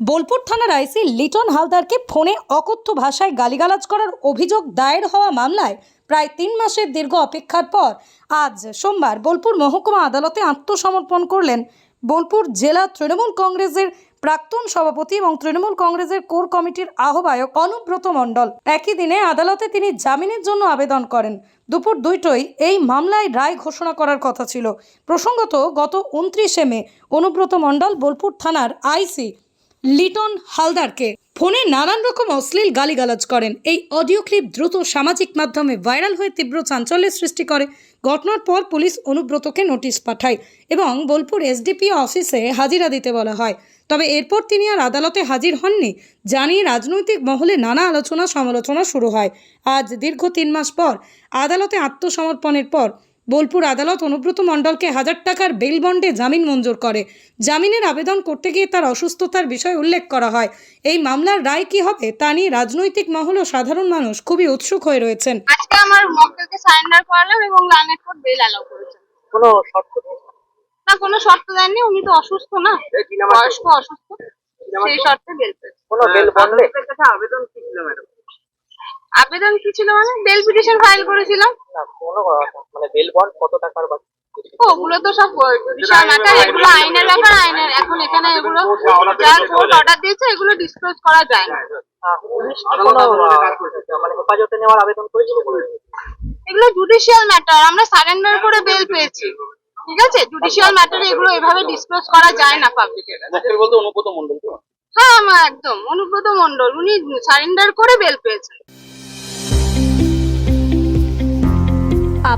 বোলপুর থানার আইসি লিটন হালদারকে ফোনে অকথ্য ভাষায় গালিগালাজ করার অভিযোগ দায়ের হওয়া মামলায় প্রায় তিন মাসের দীর্ঘ অপেক্ষার পর আজ সোমবার বোলপুর মহকুমা আদালতে আত্মসমর্পণ করলেন বোলপুর জেলা তৃণমূল কংগ্রেসের প্রাক্তন সভাপতি এবং তৃণমূল কংগ্রেসের কোর কমিটির আহ্বায়ক অনুব্রত মণ্ডল। একই দিনে আদালতে তিনি জামিনের জন্য আবেদন করেন। দুপুর দুইটোই এই মামলায় রায় ঘোষণা করার কথা ছিল। প্রসঙ্গত গত উনত্রিশে মে অনুব্রত মণ্ডল বোলপুর থানার আইসি লিটন হালদারকে ফোনে নানান রকম অশ্লীল গালিগালাজ করেন। এই অডিও ক্লিপ দ্রুত সামাজিক মাধ্যমে ভাইরাল হয়ে তীব্র চাঞ্চল্যের সৃষ্টি করে। ঘটনার পর পুলিশ অনুব্রতকে নোটিশ পাঠায় এবং বোলপুর এসডিপিও অফিসে হাজিরা দিতে বলা হয়। তবে এরপর তিনি আর আদালতে হাজির হননি জানিয়ে রাজনৈতিক মহলে নানা আলোচনা সমালোচনা শুরু হয়। আজ দীর্ঘ তিন মাস পর আদালতে আত্মসমর্পণের পর বোলপুর আদালত অনুব্রত মণ্ডলকে হাজার টাকার বেল বন্ডে জামিন মঞ্জুর করে। জামিনের আবেদন করতে গিয়ে তার অসুস্থতার বিষয় উল্লেখ করা হয়। এই মামলার রায় কি হবে তা নিয়ে রাজনৈতিক মহল ও সাধারণ মানুষ খুবই উৎসুক হয়ে রয়েছেন। আজকে আমার মক্কেলকে সারেন্ডার করালাম এবং লানের কোর্ট বেল অ্যালাউ করেছেন। কোনো শর্ত। না কোনো শর্ত দেননি উনি তো অসুস্থ না? বয়স্ক অসুস্থ সেই শর্তে বেল পেয়েছে কোনো বেল বন্ধে আবেদন কি ছিল ম্যাডাম? আবেদন কি ছিল মানে? বেল পিটিশন ফাইল করেছিলাম। না কোনো মানে বেল বন্ড কত টাকার বা ও, ওগুলো তো সব বিশাল ম্যাটার এগুলো আইনের ব্যাপার আইনের এখন এখানে এগুলো যা কোর্ট অর্ডার দিয়েছে এগুলো ডিসক্লোজ করা যায়। না। মানে এগুলো জুডিশিয়াল ম্যাটার আমরা সারেন্ডার করে বেল পেয়েছি। ঠিক আছে? জুডিশিয়াল ম্যাটারে এগুলো এভাবে ডিসক্লোজ করা যায় না পাবলিকের বলতে অনুব্রত মন্ডল হ্যাঁ আমার একদম অনুব্রত মন্ডল উনি সারেন্ডার করে বেল পেয়েছেন।